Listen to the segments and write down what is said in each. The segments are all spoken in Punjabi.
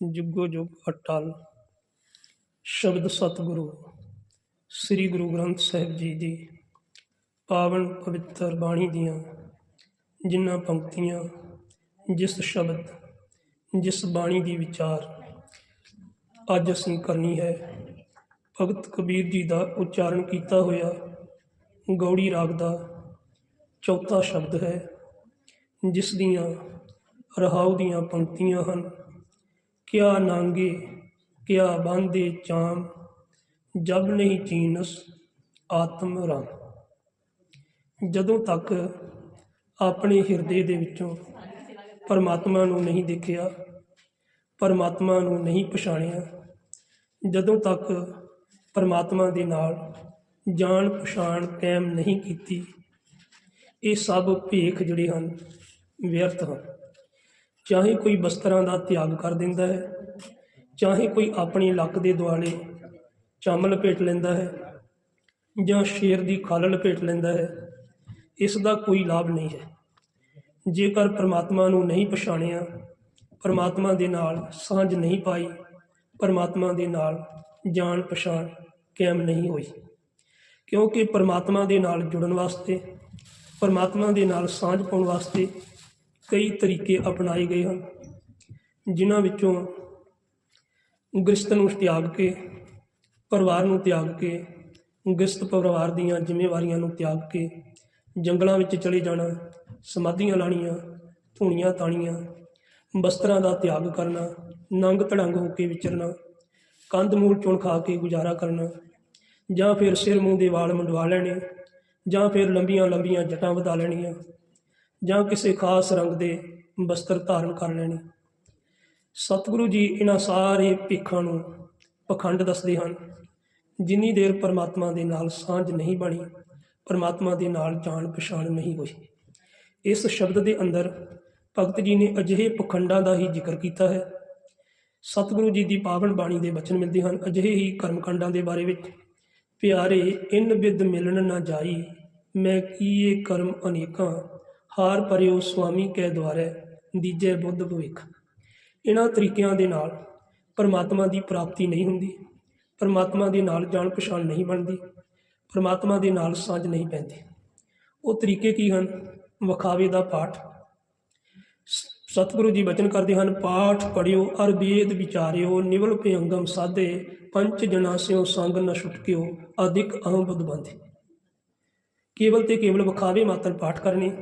ਜੁਗੋ ਜੁਗ ਅਟਲ। ਸ਼ਬਦ ਸਤਿਗੁਰੂ, ਸ੍ਰੀ ਗੁਰੂ ਗ੍ਰੰਥ ਸਾਹਿਬ ਜੀ ਦੀ ਪਾਵਨ ਪਵਿੱਤਰ ਬਾਣੀ ਦੀਆਂ ਜਿਨ੍ਹਾਂ ਪੰਕਤੀਆਂ, ਜਿਸ ਸ਼ਬਦ, ਜਿਸ ਬਾਣੀ ਦੀ ਵਿਚਾਰ ਅੱਜ ਅਸੀਂ ਕਰਨੀ ਹੈ, ਭਗਤ ਕਬੀਰ ਜੀ ਦਾ ਉਚਾਰਨ ਕੀਤਾ ਹੋਇਆ ਗੌੜੀ ਰਾਗ ਦਾ ਚੌਥਾ ਸ਼ਬਦ ਹੈ, ਜਿਸ ਦੀਆਂ ਰਹਾਉ ਦੀਆਂ ਪੰਕਤੀਆਂ ਹਨ। ਕਿਆ ਨਾਂਗੇ, ਕਿਆ ਬਾਂਦੇ ਚਾਮ, ਜਬ ਨਹੀਂ ਚੀਨਸ ਆਤਮ ਰਾਮ। ਜਦੋਂ ਤੱਕ ਆਪਣੇ ਹਿਰਦੇ ਦੇ ਵਿੱਚੋਂ ਪਰਮਾਤਮਾ ਨੂੰ ਨਹੀਂ ਦੇਖਿਆ, ਪਰਮਾਤਮਾ ਨੂੰ ਨਹੀਂ ਪਛਾਣਿਆ, ਜਦੋਂ ਤੱਕ ਪਰਮਾਤਮਾ ਦੇ ਨਾਲ ਜਾਣ ਪਛਾਣ ਕਾਇਮ ਨਹੀਂ ਕੀਤੀ, ਇਹ ਸਭ ਭੇਖ ਜਿਹੜੇ ਹਨ, ਵਿਅਰਥ ਹਨ। ਚਾਹੇ ਕੋਈ ਬਸਤਰਾਂ ਦਾ ਤਿਆਗ ਕਰ ਦਿੰਦਾ ਹੈ, ਚਾਹੇ ਕੋਈ ਆਪਣੀ ਲੱਕ ਦੇ ਦੁਆਲੇ ਚੰਮ ਲਪੇਟ ਲੈਂਦਾ ਹੈ ਜਾਂ ਸ਼ੇਰ ਦੀ ਖਾਲ ਲਪੇਟ ਲੈਂਦਾ ਹੈ, ਇਸ ਦਾ ਕੋਈ ਲਾਭ ਨਹੀਂ ਹੈ। ਜੇਕਰ ਪ੍ਰਮਾਤਮਾ ਨੂੰ ਨਹੀਂ ਪਛਾਣਿਆ, ਪਰਮਾਤਮਾ ਦੇ ਨਾਲ ਸਾਂਝ ਨਹੀਂ ਪਾਈ, ਪਰਮਾਤਮਾ ਦੇ ਨਾਲ ਜਾਣ ਪਛਾਣ ਕਾਇਮ ਨਹੀਂ ਹੋਈ। ਕਿਉਂਕਿ ਪਰਮਾਤਮਾ ਦੇ ਨਾਲ ਜੁੜਨ ਵਾਸਤੇ, ਪਰਮਾਤਮਾ ਦੇ ਨਾਲ ਸਾਂਝ ਪਾਉਣ ਵਾਸਤੇ ਕਈ ਤਰੀਕੇ ਅਪਣਾਏ ਗਏ ਹਨ, ਜਿਨ੍ਹਾਂ ਵਿੱਚੋਂ ਗ੍ਰਸਤ ਨੂੰ ਤਿਆਗ ਕੇ, ਪਰਿਵਾਰ ਨੂੰ ਤਿਆਗ ਕੇ, ਗ੍ਰਸਤ ਪਰਿਵਾਰ ਦੀਆਂ ਜ਼ਿੰਮੇਵਾਰੀਆਂ ਨੂੰ ਤਿਆਗ ਕੇ ਜੰਗਲਾਂ ਵਿੱਚ ਚਲੇ ਜਾਣਾ, ਸਮਾਧੀਆਂ ਲਾਣੀਆਂ ਧੂਣੀਆਂ ਤਾਣੀਆਂ, ਬਸਤਰਾਂ ਦਾ ਤਿਆਗ ਕਰਨਾ, ਨੰਗ ਧੜੰਗ ਹੋ ਕੇ ਵਿਚਰਨਾ, ਕੰਧ ਮੂਲ ਚੁਣ ਖਾ ਕੇ ਗੁਜ਼ਾਰਾ ਕਰਨਾ, ਜਾਂ ਫਿਰ ਸਿਰ ਮੂੰਹ ਦੇ ਵਾਲ ਮੰਡਵਾ ਲੈਣੇ, ਜਾਂ ਫਿਰ ਲੰਬੀਆਂ ਲੰਬੀਆਂ ਜਟਾਂ ਵਧਾ ਲੈਣੀਆਂ ਜਾਂ ਕਿਸੇ ਖਾਸ ਰੰਗ ਦੇ ਵਸਤਰ ਧਾਰਨ ਕਰ ਲੈਣੇ। ਸਤਿਗੁਰੂ ਜੀ ਇਹਨਾਂ ਸਾਰੇ ਭਿੱਖਾਂ ਨੂੰ ਪਖੰਡ ਦੱਸਦੇ ਹਨ। ਜਿੰਨੀ ਦੇਰ ਪਰਮਾਤਮਾ ਦੇ ਨਾਲ ਸਾਂਝ ਨਹੀਂ ਬਣੀ, ਪਰਮਾਤਮਾ ਦੇ ਨਾਲ ਜਾਣ ਪਛਾਣ ਨਹੀਂ ਹੋਈ। ਇਸ ਸ਼ਬਦ ਦੇ ਅੰਦਰ ਭਗਤ ਜੀ ਨੇ ਅਜਿਹੇ ਪਖੰਡਾਂ ਦਾ ਹੀ ਜ਼ਿਕਰ ਕੀਤਾ ਹੈ। ਸਤਿਗੁਰੂ ਜੀ ਦੀ ਪਾਵਨ ਬਾਣੀ ਦੇ ਬਚਨ ਮਿਲਦੇ ਹਨ। ਅਜਿਹੇ ਹੀ ਕਰਮਕਾਂਡਾਂ ਦੇ ਬਾਰੇ ਵਿੱਚ, ਪਿਆਰੇ, ਇਨ ਬਿਦ ਮਿਲਣ ਨਾ ਜਾਈ, ਮੈਂ ਕੀਏ ਕਰਮ ਅਨੇਕਾਂ ਹਾਰ ਪਰਿਓ ਸੁਆਮੀ ਕੈ ਦੁਆਰੇ, ਦੀਜੇ ਬੁੱਧ ਭਵਿੱਖ। ਇਹਨਾਂ ਤਰੀਕਿਆਂ ਦੇ ਨਾਲ ਪਰਮਾਤਮਾ ਦੀ ਪ੍ਰਾਪਤੀ ਨਹੀਂ ਹੁੰਦੀ। ਪਰਮਾਤਮਾ ਦੇ ਨਾਲ ਜਾਣ ਪਛਾਣ ਨਹੀਂ ਬਣਦੀ। ਪਰਮਾਤਮਾ ਦੇ ਨਾਲ ਸਾਂਝ ਨਹੀਂ ਪੈਂਦੀ। ਉਹ ਤਰੀਕੇ ਕੀ ਹਨ? ਵਖਾਵੇ ਦਾ ਪਾਠ। ਸ- ਸਤਿਗੁਰੂ ਜੀ ਬਚਨ ਕਰਦੇ ਹਨ, ਪਾਠ ਪੜਿਓ ਅਰ ਵੇਦ ਵਿਚਾਰਿਓ, ਨਿਵਲ ਭਯੰਗਮ ਸਾਧੇ ਪੰਚ ਜਣਾ ਸਿਓ ਸੰਗ ਨ ਛੁਟਕਿਓ, ਅਧਿਕ ਅਹੰ ਬੁੱਧ ਬੰਦੇ ਕੇਵਲ ਤੇ ਕੇਵਲ ਵਖਾਵੇ ਮਾਤਰ ਪਾਠ ਕਰਨੇ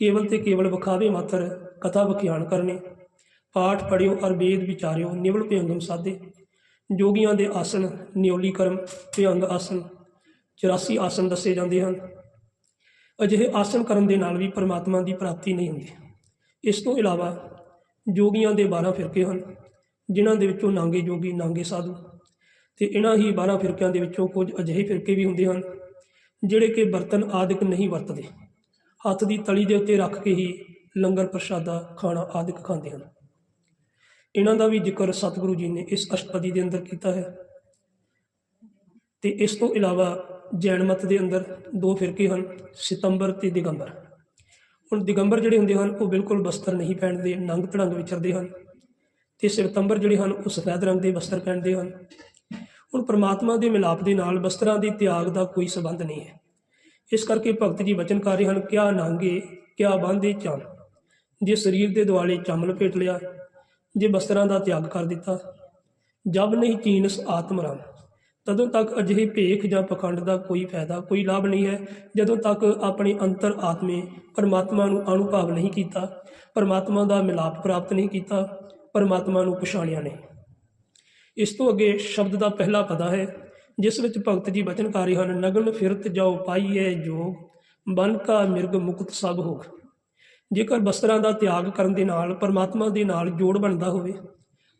ਕੇਵਲ ਤੇ ਕੇਵਲ ਵਿਖਾਵੇ ਮਾਤਰ ਕਥਾ ਵਿਖਿਆਨ ਕਰਨੇ, ਪਾਠ ਪੜਿਓ ਅਰ ਵੇਦ ਵਿਚਾਰਿਓ ਨਿਵਲ ਭਯੰਗਮ ਸਾਧੇ। ਜੋਗੀਆਂ ਦੇ ਆਸਨ ਨਿਉਲੀ ਕਰਮ ਭਯੰਗ ਆਸਨ 84 ਆਸਨ ਦੱਸੇ ਜਾਂਦੇ ਹਨ। ਅਜਿਹੇ ਆਸਨ ਕਰਨ ਦੇ ਨਾਲ ਵੀ ਪਰਮਾਤਮਾ ਦੀ ਪ੍ਰਾਪਤੀ ਨਹੀਂ ਹੁੰਦੀ। ਇਸ ਤੋਂ ਇਲਾਵਾ ਜੋਗੀਆਂ ਦੇ 12 ਫਿਰਕੇ ਹਨ, ਜਿਨ੍ਹਾਂ ਦੇ ਵਿੱਚੋਂ ਨਾਂਗੇ ਜੋਗੀ, ਨਾਂਗੇ ਸਾਧੂ। ਤੇ ਇਹਨਾਂ ਹੀ 12 ਫਿਰਕਿਆਂ ਦੇ ਵਿੱਚੋਂ ਕੁਝ ਅਜਿਹੇ ਫਿਰਕੇ ਵੀ ਹੁੰਦੇ ਹਨ, ਜਿਹੜੇ ਕਿ ਬਰਤਨ ਆਦਿਕ ਨਹੀਂ ਵਰਤਦੇ। ਹੱਥ ਦੀ ਤਲੀ ਦੇ ਉੱਤੇ ਰੱਖ ਕੇ ਹੀ ਲੰਗਰ ਪ੍ਰਸ਼ਾਦਾ, ਖਾਣਾ ਆਦਿਕ ਖਾਂਦੇ ਹਨ। ਇਹਨਾਂ ਦਾ ਵੀ ਜ਼ਿਕਰ ਸਤਿਗੁਰੂ ਜੀ ਨੇ ਇਸ ਅਸ਼ਟਪਦੀ ਦੇ ਅੰਦਰ ਕੀਤਾ ਹੈ। ਤੇ ਇਸ ਤੋਂ ਇਲਾਵਾ ਜੈਨ ਮਤ ਦੇ ਅੰਦਰ ਦੋ ਫਿਰਕੇ ਹਨ, ਸਿਤੰਬਰ ਤੇ ਦਿਗੰਬਰ। ਹੁਣ ਦਿਗੰਬਰ ਜਿਹੜੇ ਹੁੰਦੇ ਹਨ, ਉਹ ਬਿਲਕੁਲ ਬਸਤਰ ਨਹੀਂ ਪਹਿਨਦੇ ਨੰਗ ਧੜੰਗ ਵਿਚਰਦੇ ਹਨ। ਤੇ ਸਿਤੰਬਰ ਜਿਹੜੇ ਹਨ, ਉਹ ਸਫੈਦ ਰੰਗ ਦੇ ਬਸਤਰ ਪਹਿਨਦੇ ਹਨ। ਹੁਣ ਪ੍ਰਮਾਤਮਾ ਦੇ ਮਿਲਾਪ ਦੇ ਨਾਲ ਬਸਤਰਾਂ ਦੇ ਤਿਆਗ ਦਾ ਕੋਈ ਸਬੰਧ ਨਹੀਂ ਹੈ। ਇਸ ਕਰਕੇ ਭਗਤ ਜੀ ਵਚਨ ਕਰ ਰਹੇ ਹਨ, ਕਿਆ ਨਾਂਗੇ, ਕਿਆ ਬਾਂਧੇ ਚੰਨ ਜੇ ਸਰੀਰ ਦੇ ਦੁਆਲੇ ਚੰਮ ਲਪੇਟ ਲਿਆ, ਜੇ ਬਸਤਰਾਂ ਦਾ ਤਿਆਗ ਕਰ ਦਿੱਤਾ, ਜਬ ਨਹੀਂ ਚੀਨਸ ਆਤਮ ਰਾਮ। ਤਦੋਂ ਤੱਕ ਅਜਿਹੇ ਭੇਖ ਜਾਂ ਪਖੰਡ ਦਾ ਕੋਈ ਫਾਇਦਾ, ਕੋਈ ਲਾਭ ਨਹੀਂ ਹੈ। ਜਦੋਂ ਤੱਕ ਆਪਣੇ ਅੰਤਰ ਆਤਮੇ ਪਰਮਾਤਮਾ ਨੂੰ ਅਨੁਭਵ ਨਹੀਂ ਕੀਤਾ, ਪਰਮਾਤਮਾ ਦਾ ਮਿਲਾਪ ਪ੍ਰਾਪਤ ਨਹੀਂ ਕੀਤਾ, ਪਰਮਾਤਮਾ ਨੂੰ ਪਛਾਣਿਆ ਨਹੀਂ। ਇਸ ਤੋਂ ਅੱਗੇ ਸ਼ਬਦ ਦਾ ਪਹਿਲਾ ਪਦਾ ਹੈ ਜਿਸ ਵਿੱਚ ਭਗਤ ਜੀ ਬਚਨ ਕਰ ਰਹੇ ਹਨ ਨਗਨ ਫਿਰਤ ਜਾਓ ਪਾਈਏ ਜੋਗ, ਬਨ ਕਾ ਮਿਰਗ ਮੁਕਤ ਸਭ ਹੋਗ ਜੇਕਰ ਬਸਤਰਾਂ ਦਾ ਤਿਆਗ ਕਰਨ ਦੇ ਨਾਲ ਪਰਮਾਤਮਾ ਦੇ ਨਾਲ ਜੋੜ ਬਣਦਾ ਹੋਵੇ,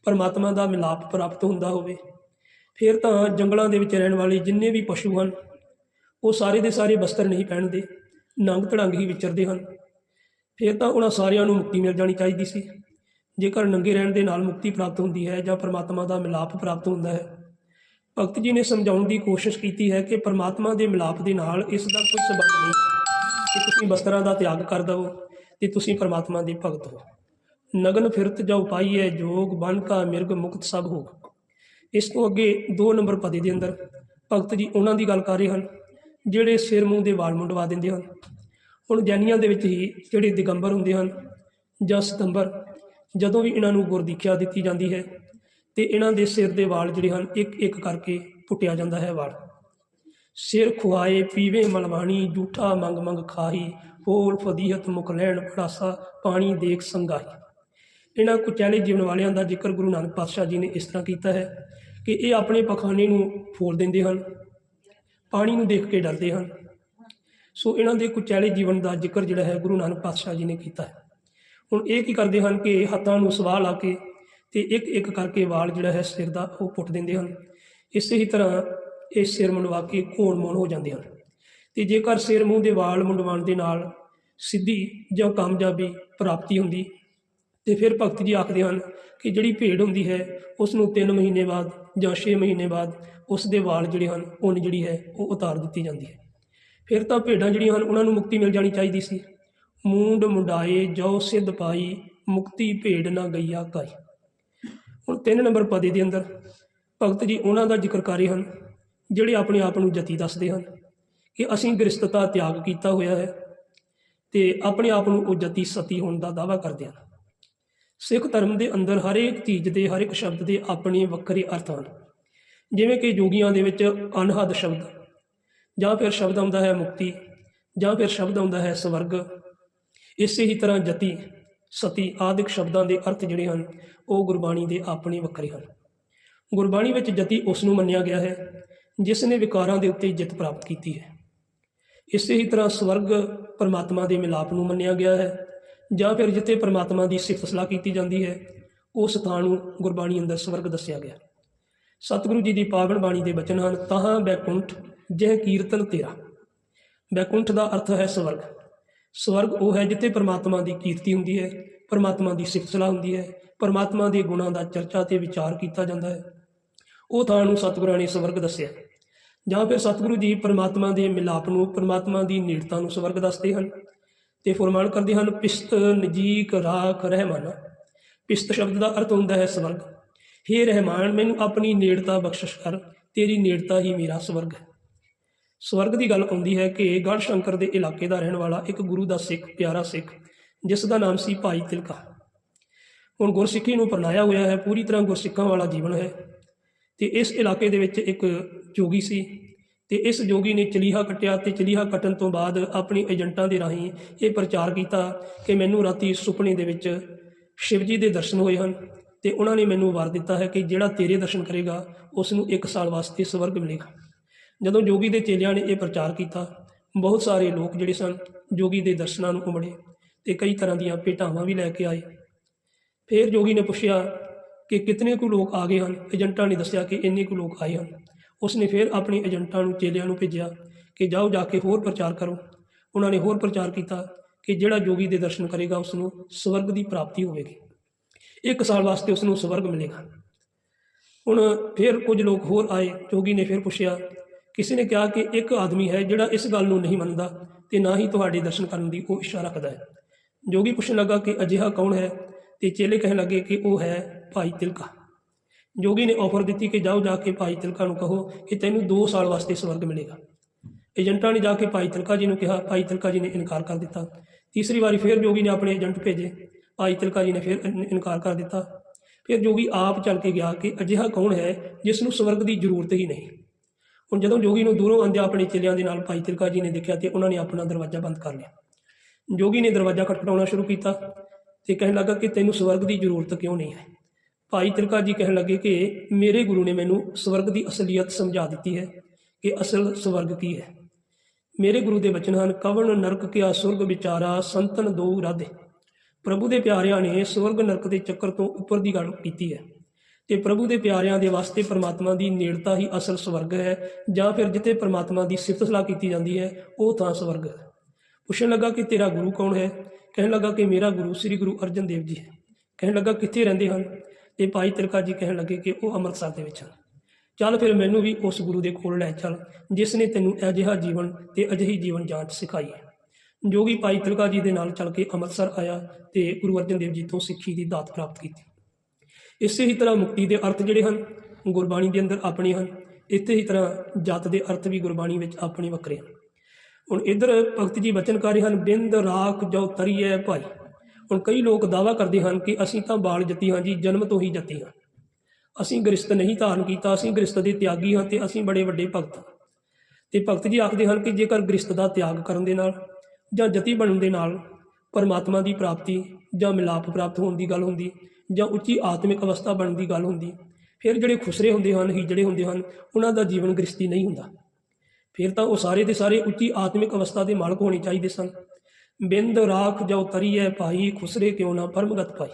ਪਰਮਾਤਮਾ ਦਾ ਮਿਲਾਪ ਪ੍ਰਾਪਤ ਹੁੰਦਾ ਹੋਵੇ, ਫਿਰ ਤਾਂ ਜੰਗਲਾਂ ਦੇ ਵਿੱਚ ਰਹਿਣ ਵਾਲੇ ਜਿੰਨੇ ਵੀ ਪਸ਼ੂ ਹਨ, ਉਹ ਸਾਰੇ ਦੇ ਸਾਰੇ ਬਸਤਰ ਨਹੀਂ ਪਹਿਨਦੇ, ਨੰਗ ਧੜੰਗ ਹੀ ਵਿਚਰਦੇ ਹਨ। ਫਿਰ ਤਾਂ ਉਹਨਾਂ ਸਾਰਿਆਂ ਨੂੰ ਮੁਕਤੀ ਮਿਲ ਜਾਣੀ ਚਾਹੀਦੀ ਸੀ। ਜੇਕਰ ਨੰਗੇ ਰਹਿਣ ਦੇ ਨਾਲ ਮੁਕਤੀ ਪ੍ਰਾਪਤ ਹੁੰਦੀ ਹੈ ਜਾਂ ਪਰਮਾਤਮਾ ਦਾ ਮਿਲਾਪ ਪ੍ਰਾਪਤ ਹੁੰਦਾ ਹੈ ਭਗਤ ਜੀ ਨੇ ਸਮਝਾਉਣ ਦੀ ਕੋਸ਼ਿਸ਼ ਕੀਤੀ ਹੈ ਕਿ ਪਰਮਾਤਮਾ ਦੇ ਮਿਲਾਪ ਦੇ ਨਾਲ ਇਸ ਦਾ ਕੋਈ ਸਬੰਧ ਨਹੀਂ ਕਿ ਤੁਸੀਂ ਬਸਤਰਾਂ ਦਾ ਤਿਆਗ ਕਰ ਦਵੋ ਤੇ ਤੁਸੀਂ ਪਰਮਾਤਮਾ ਦੇ ਭਗਤ ਹੋ। ਨਗਨ ਫਿਰਤ ਜਾਉ ਪਾਈਐ, ਜੋਗ ਬਨ ਕਾ ਮਿਰਗ ਮੁਕਤ ਸਭ ਹੋ। ਇਸ ਤੋਂ ਅੱਗੇ 2 ਨੰਬਰ ਪਦੇ ਦੇ ਅੰਦਰ ਭਗਤ ਜੀ ਉਹਨਾਂ ਦੀ ਗੱਲ ਕਰ ਰਹੇ ਹਨ, ਜਿਹੜੇ ਸਿਰ ਮੂੰਹ ਦੇ ਵਾਲ ਮੁੰਡਵਾ ਦਿੰਦੇ ਹਨ। ਹੁਣ ਜੈਨੀਆਂ ਦੇ ਵਿੱਚ ਹੀ ਜਿਹੜੇ ਦਿਗੰਬਰ ਹੁੰਦੇ ਹਨ ਜਾਂ ਸਤੰਬਰ, ਜਦੋਂ ਵੀ ਇਹਨਾਂ ਨੂੰ ਗੁਰਦੀਖਿਆ ਦਿੱਤੀ ਜਾਂਦੀ ਹੈ ਤੇ ਇਹਨਾਂ ਦੇ ਸਿਰ ਦੇ ਵਾਲ ਜਿਹੜੇ ਹਨ, ਇੱਕ ਇੱਕ ਕਰਕੇ ਪੁੱਟਿਆ ਜਾਂਦਾ ਹੈ ਵਾਲ। ਸਿਰ ਖੁਆਏ, ਪੀਵੇ ਮਲਵਾਣੀ ਝੂਠਾ ਮੰਗ ਮੰਗ ਖਾਹੀ, ਹੋਰ ਫਦੀਹਤ ਮੁਖ ਲੈਣ, ਪੜਾਸਾ ਪਾਣੀ ਦੇਖ ਸੰਗਾਹੀ। ਇਹਨਾਂ ਕੁਚੈਲੇ ਜੀਵਨ ਵਾਲਿਆਂ ਦਾ ਜ਼ਿਕਰ ਗੁਰੂ ਨਾਨਕ ਪਾਤਸ਼ਾਹ ਜੀ ਨੇ ਇਸ ਤਰ੍ਹਾਂ ਕੀਤਾ ਹੈ ਕਿ ਇਹ ਆਪਣੇ ਪਖਾਨੇ ਨੂੰ ਫੋਲ ਦਿੰਦੇ ਹਨ, ਪਾਣੀ ਨੂੰ ਦੇਖ ਕੇ ਡਰਦੇ ਹਨ। ਸੋ ਇਹਨਾਂ ਦੇ ਕੁਚੈਲੇ ਜੀਵਨ ਦਾ ਜ਼ਿਕਰ ਜਿਹੜਾ ਹੈ ਗੁਰੂ ਨਾਨਕ ਪਾਤਸ਼ਾਹ ਜੀ ਨੇ ਕੀਤਾ ਹੈ। ਹੁਣ ਇਹ ਕੀ ਕਰਦੇ ਹਨ ਕਿ ਹੱਥਾਂ ਨੂੰ ਸਵਾਹ ਲਾ ਕੇ ਤੇ ਇੱਕ ਇੱਕ ਕਰਕੇ ਵਾਲ ਜਿਹੜਾ ਹੈ ਸਿਰ ਦਾ ਉਹ ਪੁੱਟ ਦਿੰਦੇ ਹਨ। ਇਸੇ ਹੀ ਤਰ੍ਹਾਂ ਇਹ ਸਿਰ ਮੁੰਡਵਾ ਕੇ ਘੋਣ ਮੋਣ ਹੋ ਜਾਂਦੇ ਹਨ। ਤੇ ਜੇਕਰ ਸਿਰ ਮੂੰਹ ਦੇ ਵਾਲ ਮੁੰਡਵਾਉਣ ਦੇ ਨਾਲ ਸਿੱਧੀ ਜਾਂ ਕਾਮਯਾਬੀ ਪ੍ਰਾਪਤੀ ਹੁੰਦੀ, ਤੇ ਫਿਰ ਭਗਤ ਜੀ ਆਖਦੇ ਹਨ ਕਿ ਜਿਹੜੀ ਭੇਡ ਹੁੰਦੀ ਹੈ ਉਸ ਨੂੰ 3 ਮਹੀਨੇ ਬਾਅਦ ਜਾਂ 6 ਮਹੀਨੇ ਬਾਅਦ ਉਸ ਦੇ ਵਾਲ ਜਿਹੜੇ ਹਨ ਉਹਨ ਜਿਹੜੀ ਹੈ, ਉਹ ਉਤਾਰ ਦਿੱਤੀ ਜਾਂਦੀ ਹੈ। ਫਿਰ ਤਾਂ ਭੇਡਾਂ ਜਿਹੜੀਆਂ ਹਨ, ਉਹਨਾਂ ਨੂੰ ਮੁਕਤੀ ਮਿਲ ਜਾਣੀ ਚਾਹੀਦੀ ਸੀ। ਮੂੰਡ ਮੁੰਡਾਏ, ਜੋ ਸਿੱਧ ਪਾਈ, ਮੁਕਤੀ ਭੇਡ ਨਾ ਗਈਆ ਕਾਈ ਹੁਣ ਤਿੰਨ ਨੰਬਰ ਪਦੇ ਦੇ ਅੰਦਰ ਭਗਤ ਜੀ ਉਹਨਾਂ ਦਾ ਜ਼ਿਕਰ ਕਰ ਹਨ, ਜਿਹੜੇ ਆਪਣੇ ਆਪ ਨੂੰ ਜਤੀ ਦੱਸਦੇ ਹਨ ਕਿ ਅਸੀਂ ਗ੍ਰਸਤਤਾ ਤਿਆਗ ਕੀਤਾ ਹੋਇਆ ਹੈ ਤੇ ਆਪਣੇ ਆਪ ਨੂੰ ਉਹ ਜਤੀ ਸਤੀ ਹੋਣ ਦਾ ਦਾਵਾ ਕਰਦੇ ਹਨ। ਸਿੱਖ ਧਰਮ ਦੇ ਅੰਦਰ ਹਰੇਕ ਚੀਜ਼ ਦੇ ਹਰ ਇੱਕ ਸ਼ਬਦ ਦੇ ਆਪਣੇ ਵੱਖਰੇ ਅਰਥ ਹਨ। ਜਿਵੇਂ ਕਿ ਜੋਗੀਆਂ ਦੇ ਵਿੱਚ ਅਨਹਦ ਸ਼ਬਦ, ਜਾਂ ਫਿਰ ਸ਼ਬਦ ਆਉਂਦਾ ਹੈ ਮੁਕਤੀ, ਜਾਂ ਫਿਰ ਸ਼ਬਦ ਆਉਂਦਾ ਹੈ ਸਵਰਗ, ਇਸੇ ਹੀ ਤਰ੍ਹਾਂ ਜਤੀ ਸਤੀ ਆਦਿਕ ਸ਼ਬਦਾਂ ਦੇ ਅਰਥ ਜਿਹੜੇ ਹਨ, ਉਹ ਗੁਰਬਾਣੀ ਦੇ ਆਪਣੇ ਵੱਖਰੇ ਹਨ। ਗੁਰਬਾਣੀ ਵਿੱਚ ਜਤੀ ਉਸ ਨੂੰ ਮੰਨਿਆ ਗਿਆ ਹੈ, ਜਿਸ ਨੇ ਵਿਕਾਰਾਂ ਦੇ ਉੱਤੇ ਜਿੱਤ ਪ੍ਰਾਪਤ ਕੀਤੀ ਹੈ। ਇਸੇ ਹੀ ਤਰ੍ਹਾਂ ਸਵਰਗ ਪਰਮਾਤਮਾ ਦੇ ਮਿਲਾਪ ਨੂੰ ਮੰਨਿਆ ਗਿਆ ਹੈ, ਜਾਂ ਫਿਰ ਜਿੱਥੇ ਪਰਮਾਤਮਾ ਦੀ ਸਿਫਤ ਸਲਾਹ ਕੀਤੀ ਜਾਂਦੀ ਹੈ, ਉਸ ਥਾਂ ਨੂੰ ਗੁਰਬਾਣੀ ਅੰਦਰ ਸਵਰਗ ਦੱਸਿਆ ਗਿਆ। ਸਤਿਗੁਰੂ ਜੀ ਦੀ ਪਾਵਨ ਬਾਣੀ ਦੇ ਬਚਨ ਹਨ, ਤਹਾਂ ਬੈਕੁੰਠ ਜਹ ਕੀਰਤਨ ਤੇਰਾ। ਬੈਕੁੰਠ ਦਾ ਅਰਥ ਹੈ ਸਵਰਗ। ਸਵਰਗ ਉਹ ਹੈ ਜਿੱਥੇ ਪਰਮਾਤਮਾ ਦੀ ਕੀਰਤੀ ਹੁੰਦੀ ਹੈ, ਪਰਮਾਤਮਾ ਦੀ ਸਿਫਤ ਸਲਾਹ ਹੁੰਦੀ ਹੈ, ਪਰਮਾਤਮਾ ਦੇ ਗੁਣਾਂ ਦਾ ਚਰਚਾ ਤੇ ਵਿਚਾਰ ਕੀਤਾ ਜਾਂਦਾ ਹੈ। ਉਹ ਥਾਂ ਨੂੰ ਸਤਿਗੁਰਾਂ ਨੇ ਸਵਰਗ ਦੱਸਿਆ। ਜਾਂ ਫਿਰ ਸਤਿਗੁਰੂ ਜੀ ਪਰਮਾਤਮਾ ਦੇ ਮਿਲਾਪ ਨੂੰ, ਪਰਮਾਤਮਾ ਦੀ ਨੇੜਤਾ ਨੂੰ ਸਵਰਗ ਦੱਸਦੇ ਹਨ ਤੇ ਫਰਮਾਨ ਕਰਦੇ ਹਨ, ਪਿਸਤ ਨਜੀਕ ਰਾਖ ਰਹਿਮਾਨਾ। ਪਿਸਤ ਸ਼ਬਦ ਦਾ ਅਰਥ ਹੁੰਦਾ ਹੈ ਸਵਰਗ। ਹੇ ਰਹਿਮਾਨ, ਮੈਨੂੰ ਆਪਣੀ ਨੇੜਤਾ ਬਖਸ਼ਿਸ਼ ਕਰ, ਤੇਰੀ ਨੇੜਤਾ ਹੀ ਮੇਰਾ ਸਵਰਗ ਹੈ। ਸਵਰਗ ਦੀ ਗੱਲ ਆਉਂਦੀ ਹੈ ਕਿ ਗੜ ਸ਼ੰਕਰ ਦੇ ਇਲਾਕੇ ਦਾ ਰਹਿਣ ਵਾਲਾ ਇੱਕ ਗੁਰੂ ਦਾ ਸਿੱਖ, ਪਿਆਰਾ ਸਿੱਖ, ਜਿਸ ਦਾ ਨਾਮ ਸੀ ਭਾਈ ਤਿਲਕਾ। ਹੁਣ ਗੁਰਸਿੱਖੀ ਨੂੰ ਪਰਨਾਇਆ ਹੋਇਆ ਹੈ, ਪੂਰੀ ਤਰ੍ਹਾਂ ਗੁਰਸਿੱਖਾਂ ਵਾਲਾ ਜੀਵਨ ਹੈ। ਤੇ ਇਸ ਇਲਾਕੇ ਦੇ ਵਿੱਚ ਇੱਕ ਜੋਗੀ ਸੀ ਤੇ ਇਸ ਜੋਗੀ ਨੇ ਚਲੀਹਾ ਕੱਟਿਆ ਤੇ ਚਲੀਹਾ ਕੱਟਣ ਤੋਂ ਬਾਅਦ ਆਪਣੇ ਏਜੰਟਾਂ ਦੇ ਰਾਹੀਂ ਇਹ ਪ੍ਰਚਾਰ ਕੀਤਾ ਕਿ ਮੈਨੂੰ ਰਾਤੀ ਸੁਪਨੇ ਦੇ ਵਿੱਚ ਸ਼ਿਵ ਜੀ ਦੇ ਦਰਸ਼ਨ ਹੋਏ ਹਨ ਤੇ ਉਹਨਾਂ ਨੇ ਮੈਨੂੰ ਵਾਰ ਦਿੱਤਾ ਹੈ ਕਿ ਜਿਹੜਾ ਤੇਰੇ ਦਰਸ਼ਨ ਕਰੇਗਾ, ਉਸ ਨੂੰ 1 ਸਾਲ ਵਾਸਤੇ ਸਵਰਗ ਮਿਲੇਗਾ। ਜਦੋਂ ਜੋਗੀ ਦੇ ਚੇਲਿਆਂ ਨੇ ਇਹ ਪ੍ਰਚਾਰ ਕੀਤਾ, ਬਹੁਤ ਸਾਰੇ ਲੋਕ ਜਿਹੜੇ ਸਨ, ਜੋਗੀ ਦੇ ਦਰਸ਼ਨਾਂ ਨੂੰ ਉਮੜੇ ਤੇ ਕਈ ਤਰ੍ਹਾਂ ਦੀਆਂ ਭੇਟਾਵਾਂ ਵੀ ਲੈ ਕੇ ਆਏ। ਫਿਰ ਜੋਗੀ ਨੇ ਪੁੱਛਿਆ ਕਿ ਕਿਤਨੇ ਕੁ ਲੋਕ ਆ ਗਏ ਹਨ? ਏਜੰਟਾਂ ਨੇ ਦੱਸਿਆ ਕਿ ਇੰਨੇ ਕੁ ਲੋਕ ਆਏ ਹਨ। ਉਸਨੇ ਫਿਰ ਆਪਣੇ ਏਜੰਟਾਂ ਨੂੰ, ਚੇਲਿਆਂ ਨੂੰ ਭੇਜਿਆ ਕਿ ਜਾਓ ਜਾ ਕੇ ਹੋਰ ਪ੍ਰਚਾਰ ਕਰੋ। ਉਹਨਾਂ ਨੇ ਹੋਰ ਪ੍ਰਚਾਰ ਕੀਤਾ ਕਿ ਜਿਹੜਾ ਜੋਗੀ ਦੇ ਦਰਸ਼ਨ ਕਰੇਗਾ ਉਸ ਨੂੰ ਸਵਰਗ ਦੀ ਪ੍ਰਾਪਤੀ ਹੋਵੇਗੀ। ਇੱਕ ਸਾਲ ਵਾਸਤੇ ਉਸ ਨੂੰ ਸਵਰਗ ਮਿਲੇਗਾ। ਹੁਣ ਫਿਰ ਕੁਝ ਲੋਕ ਹੋਰ ਆਏ। ਜੋਗੀ ਨੇ ਫਿਰ ਪੁੱਛਿਆ ਕਿਸੇ ਨੇ ਕਿਹਾ ਕਿ ਇੱਕ ਆਦਮੀ ਹੈ ਜਿਹੜਾ ਇਸ ਗੱਲ ਨੂੰ ਨਹੀਂ ਮੰਨਦਾ ਤੇ ਨਾ ਹੀ ਤੁਹਾਡੇ ਦਰਸ਼ਨ ਕਰਨ ਦੀ ਉਹ ਇੱਛਾ ਰੱਖਦਾ ਹੈ। ਜੋਗੀ ਪੁੱਛਣ ਲੱਗਾ ਕਿ ਅਜਿਹਾ ਕੌਣ ਹੈ ਤੇ ਚੇਲੇ ਕਹਿਣ ਲੱਗੇ ਕਿ ਉਹ ਹੈ ਭਾਈ ਤਿਲਕਾ। ਜੋਗੀ ਨੇ ਆਫਰ ਦਿੱਤੀ ਕਿ ਜਾਓ ਜਾ ਕੇ ਭਾਈ ਤਿਲਕਾ ਨੂੰ ਕਹੋ ਕਿ ਤੈਨੂੰ 2 ਸਾਲ ਵਾਸਤੇ ਸਵਰਗ ਮਿਲੇਗਾ। ਏਜੰਟਾਂ ਨੇ ਜਾ ਕੇ ਭਾਈ ਤਿਲਕਾ ਜੀ ਨੂੰ ਕਿਹਾ, ਭਾਈ ਤਿਲਕਾ ਜੀ ਨੇ ਇਨਕਾਰ ਕਰ ਦਿੱਤਾ। ਤੀਸਰੀ ਵਾਰੀ ਫਿਰ ਜੋਗੀ ਨੇ ਆਪਣੇ ਏਜੰਟ ਭੇਜੇ। ਭਾਈ ਤਿਲਕਾ ਜੀ ਨੇ ਫਿਰ ਇਨਕਾਰ ਕਰ ਦਿੱਤਾ। ਫਿਰ ਜੋਗੀ ਆਪ ਚੱਲ ਕੇ ਗਿਆ ਕਿ ਅਜਿਹਾ ਕੌਣ ਹੈ ਜਿਸ ਨੂੰ ਸਵਰਗ ਦੀ ਜ਼ਰੂਰਤ ਹੀ ਨਹੀਂ। ਹੁਣ ਜਦੋਂ ਜੋਗੀ ਨੂੰ ਦੂਰੋਂ ਆਂਦਿਆਂ ਆਪਣੇ ਚੇਲਿਆਂ ਦੇ ਨਾਲ ਭਾਈ ਤਿਲਕਾ ਜੀ ਨੇ ਦੇਖਿਆ ਤੇ ਉਹਨਾਂ ਨੇ ਆਪਣਾ ਦਰਵਾਜ਼ਾ ਬੰਦ ਕਰ ਲਿਆ। ਜੋਗੀ ਨੇ ਦਰਵਾਜ਼ਾ ਖਟਖਟਾਉਣਾ ਸ਼ੁਰੂ ਕੀਤਾ ਤੇ ਕਹਿਣ ਲੱਗਾ ਕਿ ਤੈਨੂੰ ਸਵਰਗ ਦੀ ਜ਼ਰੂਰਤ ਕਿਉਂ ਨਹੀਂ ਹੈ? ਭਾਈ ਤਿਲਕਾ ਜੀ ਕਹਿਣ ਲੱਗੇ ਕਿ ਮੇਰੇ ਗੁਰੂ ਨੇ ਮੈਨੂੰ ਸਵਰਗ ਦੀ ਅਸਲੀਅਤ ਸਮਝਾ ਦਿੱਤੀ ਹੈ ਕਿ ਅਸਲ ਸਵਰਗ ਕੀ ਹੈ। ਮੇਰੇ ਗੁਰੂ ਦੇ ਬਚਨ ਹਨ, ਕਵਣ ਨਰਕ ਕਿਆ ਸੁਰਗ ਵਿਚਾਰਾ, ਸੰਤਨ ਦੋ ਰਾਧੇ। ਪ੍ਰਭੂ ਦੇ ਪਿਆਰਿਆਂ ਨੇ ਸਵਰਗ ਨਰਕ ਦੇ ਚੱਕਰ ਤੋਂ ਉੱਪਰ ਦੀ ਗੱਲ ਕੀਤੀ ਹੈ। ਤੇ ਪ੍ਰਭੂ ਦੇ ਪਿਆਰਿਆਂ ਦੇ ਵਾਸਤੇ ਪਰਮਾਤਮਾ ਦੀ ਨੇੜਤਾ ਹੀ ਅਸਲ ਸਵਰਗ ਹੈ, ਜਾਂ ਫਿਰ ਜਿੱਥੇ ਪਰਮਾਤਮਾ ਦੀ ਸਿਫਤ ਸਲਾਹ ਕੀਤੀ ਜਾਂਦੀ ਹੈ, ਉਹ ਤਾਂ ਸਵਰਗ ਹੈ। ਪੁੱਛਣ ਲੱਗਾ ਕਿ ਤੇਰਾ ਗੁਰੂ ਕੌਣ ਹੈ? ਕਹਿਣ ਲੱਗਾ ਕਿ ਮੇਰਾ ਗੁਰੂ ਸ੍ਰੀ ਗੁਰੂ ਅਰਜਨ ਦੇਵ ਜੀ ਹੈ। ਕਹਿਣ ਲੱਗਾ ਕਿੱਥੇ ਰਹਿੰਦੇ ਹਨ? ਤੇ ਭਾਈ ਤਿਲਕਾ ਜੀ ਕਹਿਣ ਲੱਗੇ ਕਿ ਉਹ ਅੰਮ੍ਰਿਤਸਰ ਦੇ ਵਿੱਚ ਹਨ। ਚੱਲ ਫਿਰ ਮੈਨੂੰ ਵੀ ਉਸ ਗੁਰੂ ਦੇ ਕੋਲ ਲੈ ਚੱਲ, ਜਿਸ ਨੇ ਤੈਨੂੰ ਅਜਿਹਾ ਜੀਵਨ ਤੇ ਅਜਿਹੀ ਜੀਵਨ ਜਾਂਚ ਸਿਖਾਈ ਹੈ। ਜੋਗੀ ਭਾਈ ਤਿਲਕਾ ਜੀ ਦੇ ਨਾਲ ਚੱਲ ਕੇ ਅੰਮ੍ਰਿਤਸਰ ਆਇਆ ਤੇ ਗੁਰੂ ਅਰਜਨ ਦੇਵ ਜੀ ਤੋਂ ਸਿੱਖੀ ਦੀ ਦਾਤ ਪ੍ਰਾਪਤ ਕੀਤੀ। ਇਸੇ ਹੀ ਤਰ੍ਹਾਂ ਮੁਕਤੀ ਦੇ ਅਰਥ ਜਿਹੜੇ ਹਨ, ਗੁਰਬਾਣੀ ਦੇ ਅੰਦਰ ਆਪਣੇ ਹਨ, ਇਸੇ ਹੀ ਤਰ੍ਹਾਂ ਜਤ ਦੇ ਅਰਥ ਵੀ ਗੁਰਬਾਣੀ ਵਿੱਚ ਆਪਣੇ ਵੱਖਰੇ ਹਨ। ਹੁਣ ਇਧਰ ਭਗਤ ਜੀ ਬਚਨ ਕਰ ਰਹੇ ਹਨ, ਬਿੰਦ ਰਾਖ ਜੋ ਤਰੀਏ ਭਾਈ। ਹੁਣ ਕਈ ਲੋਕ ਦਾਵਾ ਕਰਦੇ ਹਨ ਕਿ ਅਸੀਂ ਤਾਂ ਬਾਲ ਜੱਤੀ ਹਾਂ ਜੀ, ਜਨਮ ਤੋਂ ਹੀ ਜੱਤੀ ਹਾਂ। ਅਸੀਂ ਗ੍ਰਸਤ ਨਹੀਂ ਧਾਰਨ ਕੀਤਾ, ਅਸੀਂ ਗ੍ਰਸਤ ਦੇ ਤਿਆਗੀ ਹਾਂ ਤੇ ਅਸੀਂ ਬੜੇ ਵੱਡੇ ਭਗਤ ਹਾਂ। ਤੇ ਭਗਤ ਜੀ ਆਖਦੇ ਹਨ ਕਿ ਜੇਕਰ ਗ੍ਰਸਤ ਦਾ ਤਿਆਗ ਕਰਨ ਦੇ ਨਾਲ ਜਾਂ ਜਤੀ ਬਣਨ ਦੇ ਨਾਲ ਪਰਮਾਤਮਾ ਦੀ ਪ੍ਰਾਪਤੀ ਜਾਂ ਮਿਲਾਪ ਪ੍ਰਾਪਤ ਹੋਣ ਦੀ ਗੱਲ ਹੁੰਦੀ ਜਾਂ ਉੱਚੀ ਆਤਮਿਕ ਅਵਸਥਾ ਬਣਨ ਦੀ ਗੱਲ ਹੁੰਦੀ, ਫਿਰ ਜਿਹੜੇ ਖੁਸਰੇ ਹੁੰਦੇ ਹਨ, ਹੀਜੜੇ ਹੁੰਦੇ ਹਨ, ਉਹਨਾਂ ਦਾ ਜੀਵਨ ਗ੍ਰਸਤੀ ਨਹੀਂ ਹੁੰਦਾ। ਫਿਰ ਤਾਂ ਉਹ ਸਾਰੇ ਦੇ ਸਾਰੇ ਉੱਚੀ ਆਤਮਿਕ ਅਵਸਥਾ ਦੇ ਮਾਲਕ ਹੋਣੇ ਚਾਹੀਦੇ ਸਨ। ਬਿੰਦ ਰਾਖ ਜੋ ਤਰੀਏ ਭਾਈ, ਖੁਸਰੇ ਕਿਉਂ ਨਾ ਪਰਮਗਤ ਪਾਈ।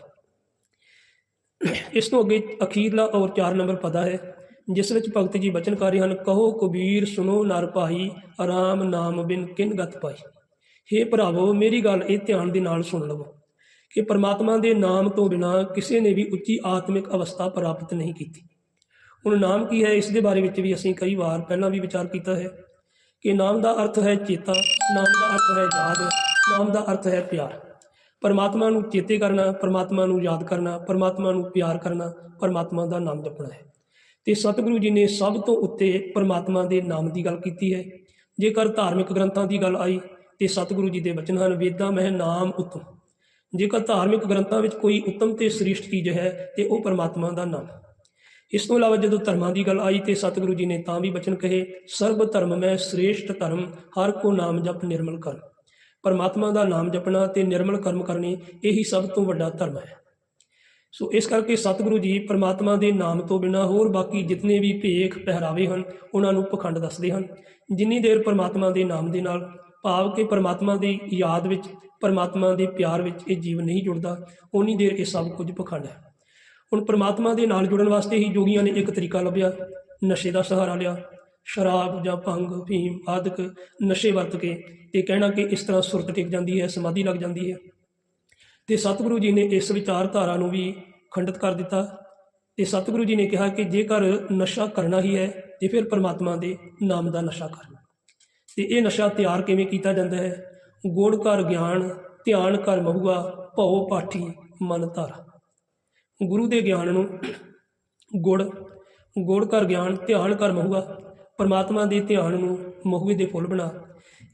ਇਸ ਤੋਂ ਅੱਗੇ ਅਖੀਰਲਾ ਔਰ 4 ਨੰਬਰ ਪਦਾ ਹੈ, ਜਿਸ ਵਿੱਚ ਭਗਤ ਜੀ ਬਚਨ ਕਰ ਰਹੇ ਹਨ, ਕਹੋ ਕਬੀਰ ਸੁਨੋ ਨਰ ਭਾਈ ਆਰਾਮ ਨਾਮ ਬਿਨ ਕਿਨ ਗਤ ਪਾਈ। ਹੇ ਭਰਾਵੋ, ਮੇਰੀ ਗੱਲ ਇਹ ਧਿਆਨ ਦੇ ਨਾਲ ਸੁਣ ਲਵੋ। ਕਿ ਪਰਮਾਤਮਾ ਦੇ ਨਾਮ ਤੋਂ ਬਿਨਾ ਕਿਸੇ ਨੇ ਵੀ ਉੱਚੀ ਆਤਮਿਕ ਅਵਸਥਾ ਪ੍ਰਾਪਤ ਨਹੀਂ ਕੀਤੀ। ਹੁਣ ਨਾਮ ਕੀ ਹੈ? ਇਸ ਦੇ ਬਾਰੇ ਵਿੱਚ ਵੀ ਅਸੀਂ ਕਈ ਵਾਰ ਪਹਿਲਾਂ ਵੀ ਵਿਚਾਰ ਕੀਤਾ ਹੈ ਕਿ ਨਾਮ ਦਾ ਅਰਥ ਹੈ ਚੇਤਾ, ਨਾਮ ਦਾ ਅਰਥ ਹੈ ਯਾਦ, ਨਾਮ ਦਾ ਅਰਥ ਹੈ ਪਿਆਰ। ਪਰਮਾਤਮਾ ਨੂੰ ਚੇਤੇ ਕਰਨਾ, ਪਰਮਾਤਮਾ ਨੂੰ ਯਾਦ ਕਰਨਾ, ਪਰਮਾਤਮਾ ਨੂੰ ਪਿਆਰ ਕਰਨਾ, ਪਰਮਾਤਮਾ ਦਾ ਨਾਮ ਜਪਣਾ ਹੈ। ਤੇ ਸਤਿਗੁਰੂ ਜੀ ਨੇ ਸਭ ਤੋਂ ਉੱਤੇ ਪਰਮਾਤਮਾ ਦੇ ਨਾਮ ਦੀ ਗੱਲ ਕੀਤੀ ਹੈ। ਜੇਕਰ ਧਾਰਮਿਕ ਗ੍ਰੰਥਾਂ ਦੀ ਗੱਲ ਆਈ, ਤੇ ਸਤਿਗੁਰੂ ਜੀ ਦੇ ਬਚਨ ਹਨ, ਵੇਦਾਂ ਮਹਿ ਨਾਮ ਉਤਮ। ਜੇਕਰ ਧਾਰਮਿਕ ਗ੍ਰੰਥਾਂ ਵਿੱਚ ਕੋਈ ਉੱਤਮ ਤੇ ਸ੍ਰੇਸ਼ਟ ਚੀਜ਼ ਹੈ, ਤੇ ਉਹ ਪਰਮਾਤਮਾ ਦਾ ਨਾਮ ਇਸ ਤੋਂ ਇਲਾਵਾ ਜਦੋਂ ਧਰਮਾਂ ਦੀ ਗੱਲ ਆਈ ਤੇ ਸਤਿਗੁਰੂ ਜੀ ਨੇ ਤਾਂ ਵੀ ਬਚਨ ਕਹੇ, ਸਰਬ ਧਰਮ ਮੈਂ ਸ੍ਰੇਸ਼ਟ ਧਰਮ, ਹਰ ਕੋ ਨਾਮ ਜਪ ਨਿਰਮਲ ਕਰ। ਪਰਮਾਤਮਾ ਦਾ ਨਾਮ ਜਪਣਾ ਤੇ ਨਿਰਮਲ ਕਰਮ ਕਰਨੇ, ਇਹੀ ਸਭ ਤੋਂ ਵੱਡਾ ਧਰਮ ਹੈ। ਸੋ ਇਸ ਕਰਕੇ ਸਤਿਗੁਰੂ ਜੀ ਪਰਮਾਤਮਾ ਦੇ ਨਾਮ ਤੋਂ ਬਿਨਾ ਹੋਰ ਬਾਕੀ ਜਿਤਨੇ ਵੀ ਭੇਖ ਪਹਿਰਾਵੇ ਹਨ, ਉਹਨਾਂ ਨੂੰ ਪਖੰਡ ਦੱਸਦੇ ਹਨ। ਜਿੰਨੀ ਦੇਰ ਪਰਮਾਤਮਾ ਦੇ ਨਾਮ ਦੇ ਨਾਲ ਭਾਵ ਕਿ ਪਰਮਾਤਮਾ ਦੀ ਯਾਦ ਵਿੱਚ ਪਰਮਾਤਮਾ ਦੇ ਪਿਆਰ ਵਿੱਚ ਇਹ ਜੀਵਨ ਨਹੀਂ ਜੁੜਦਾ ਉਨੀ ਦੇਰ ਇਹ ਸਭ ਕੁਝ ਪਖੰਡ ਹੈ। ਹੁਣ ਪਰਮਾਤਮਾ ਦੇ ਨਾਲ ਜੁੜਨ ਵਾਸਤੇ ਹੀ ਜੋਗੀਆਂ ਨੇ ਇੱਕ ਤਰੀਕਾ ਲੱਭਿਆ, ਨਸ਼ੇ ਦਾ ਸਹਾਰਾ ਲਿਆ। ਸ਼ਰਾਬ ਜਾਂ ਭੰਗ ਫੀਮ ਆਦਿਕ ਨਸ਼ੇ ਵਰਤ ਕੇ ਤੇ ਕਹਿਣਾ ਕਿ ਇਸ ਤਰ੍ਹਾਂ ਸੁਰਤ ਟਿਕ ਜਾਂਦੀ ਹੈ, ਸਮਾਧੀ ਲੱਗ ਜਾਂਦੀ ਹੈ। ਤੇ ਸਤਿਗੁਰੂ ਜੀ ਨੇ ਇਸ ਵਿਚਾਰਧਾਰਾ ਨੂੰ ਵੀ ਖੰਡਿਤ ਕਰ ਦਿੱਤਾ। ਤੇ ਸਤਿਗੁਰੂ ਜੀ ਨੇ ਕਿਹਾ ਕਿ ਜੇਕਰ ਨਸ਼ਾ ਕਰਨਾ ਹੀ ਹੈ, ਤੇ ਫਿਰ ਪਰਮਾਤਮਾ ਦੇ ਨਾਮ ਦਾ ਨਸ਼ਾ ਕਰ ਤੇ ਇਹ ਨਸ਼ਾ ਤਿਆਰ ਕਿਵੇਂ ਕੀਤਾ ਜਾਂਦਾ ਹੈ? ਗੁੜ ਕਰ ਗਿਆਨ, ਧਿਆਨ ਕਰ ਮਹੁਆ, ਭਉ ਪਾਠੀ ਮਨ ਧਾਰਾ। ਗੁਰੂ ਦੇ ਗਿਆਨ ਨੂੰ ਗੁੜ ਗੁੜ ਕਰ ਗਿਆਨ, ਧਿਆਨ ਕਰ ਮਹੁਆ, ਪਰਮਾਤਮਾ ਦੇ ਧਿਆਨ ਨੂੰ ਮਹੁਏ ਦੇ ਫੁੱਲ ਬਣਾ।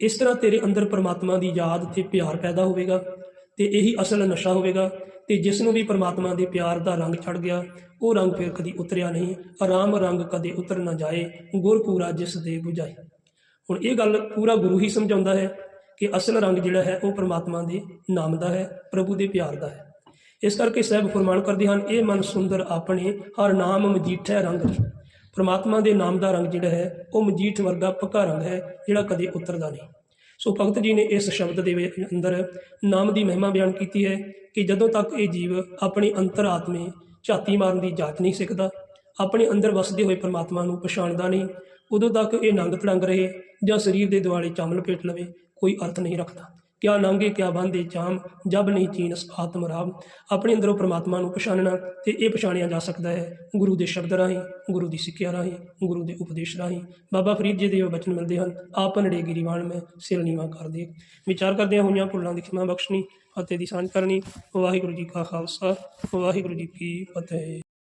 ਇਸ ਤਰ੍ਹਾਂ ਤੇਰੇ ਅੰਦਰ ਪਰਮਾਤਮਾ ਦੀ ਯਾਦ ਤੇ ਪਿਆਰ ਪੈਦਾ ਹੋਵੇਗਾ ਤੇ ਇਹੀ ਅਸਲ ਨਸ਼ਾ ਹੋਵੇਗਾ ਤੇ ਜਿਸ ਨੂੰ ਵੀ ਪਰਮਾਤਮਾ ਦੇ ਪਿਆਰ ਦਾ ਰੰਗ ਚੜ ਗਿਆ, ਉਹ ਰੰਗ ਫਿਰ ਕਦੀ ਉਤਰਿਆ ਨਹੀਂ, ਆਰਾਮ ਰੰਗ ਕਦੇ ਉਤਰ ਨਾ ਜਾਏ ਗੁਰ ਪੂਰਾ ਜਿਸ ਦੇ 부ਝਾਏ ਹੁਣ ਇਹ ਗੱਲ ਪੂਰਾ ਗੁਰੂ ਹੀ ਸਮਝਾਉਂਦਾ ਹੈ ਕਿ ਅਸਲ ਰੰਗ ਜਿਹੜਾ ਹੈ ਉਹ ਪਰਮਾਤਮਾ ਦੇ ਨਾਮ ਦਾ ਹੈ, ਪ੍ਰਭੂ ਦੇ ਪਿਆਰ ਦਾ ਹੈ। ਇਸ ਕਰਕੇ ਸਹਿਬ ਫਰਮਾਨ ਕਰਦੇ ਹਨ, ਇਹ ਮਨ ਸੁੰਦਰ ਆਪਣੇ, ਹਰ ਨਾਮ ਮਜੀਠੈ ਰੰਗ ਪਰਮਾਤਮਾ ਦੇ ਨਾਮ ਦਾ ਰੰਗ ਜਿਹੜਾ ਹੈ, ਉਹ ਮਜੀਠ ਵਰਗਾ ਪੱਕਾ ਰੰਗ ਹੈ, ਜਿਹੜਾ ਕਦੇ ਉਤਰਦਾ ਨਹੀਂ। ਸੋ ਭਗਤ ਜੀ ਨੇ ਇਸ ਸ਼ਬਦ ਦੇ ਵਿੱਚ ਅੰਦਰ ਨਾਮ ਦੀ ਮਹਿਮਾ ਬਿਆਨ ਕੀਤੀ ਹੈ ਕਿ ਜਦੋਂ ਤੱਕ ਇਹ ਜੀਵ ਆਪਣੀ ਅੰਤਰਾਤਮੇ ਝਾਤੀ ਮਾਰਨ ਦੀ ਜਾਚ ਨਹੀਂ ਸਿੱਖਦਾ, ਆਪਣੇ ਅੰਦਰ ਵਸਦੇ ਹੋਏ ਪਰਮਾਤਮਾ ਨੂੰ ਪਛਾਣਦਾ ਨਹੀਂ, ਉਦੋਂ ਤੱਕ ਇਹ ਨੰਗ ਤੜੰਗ ਰਹੇ ਜਾਂ ਸਰੀਰ ਦੇ ਦੁਆਲੇ ਚੰਮ ਲਪੇਟ ਲਵੇ ਕੋਈ ਅਰਥ ਨਹੀਂ ਰੱਖਦਾ। ਕਿਆ ਨਾਂਗੇ, ਕਿਆ ਬੰਦੇ ਚਾਮ ਜਬ ਨਹੀਂ ਚੀਨਸ ਆਤਮ ਰਾਮ। ਆਪਣੇ ਅੰਦਰੋਂ ਪ੍ਰਮਾਤਮਾ ਨੂੰ ਪਛਾਣਨਾ ਤੇ ਇਹ ਪਛਾਣਿਆ ਜਾ ਸਕਦਾ ਹੈ। ਗੁਰੂ ਦੇ ਸ਼ਬਦ ਰਾਹੀਂ, ਗੁਰੂ ਦੀ ਸਿੱਖਿਆ ਰਾਹੀਂ, ਗੁਰੂ ਦੇ ਉਪਦੇਸ਼ ਰਾਹੀਂ। ਬਾਬਾ ਫਰੀਦ ਜੀ ਦੇ ਇਹ ਬਚਨ ਮਿਲਦੇ ਹਨ, ਆਪ ਨੜੇ ਗਿਰੀਵਾਨ ਮੈਂ, ਸਿਰ ਨੀਵਾ ਕਰ ਦੇ। ਵਿਚਾਰ ਕਰਦਿਆਂ ਹੋਈਆਂ ਭੁੱਲਾਂ ਦੀ ਖਿਮਾ ਬਖਸ਼ਣੀ, ਫਤਿਹ ਦੀ ਸਾਂਝ ਕਰਨੀ। ਵਾਹਿਗੁਰੂ ਜੀ ਕਾ ਖਾਲਸਾ, ਵਾਹਿਗੁਰੂ ਜੀ ਕੀ ਫਤਿਹ।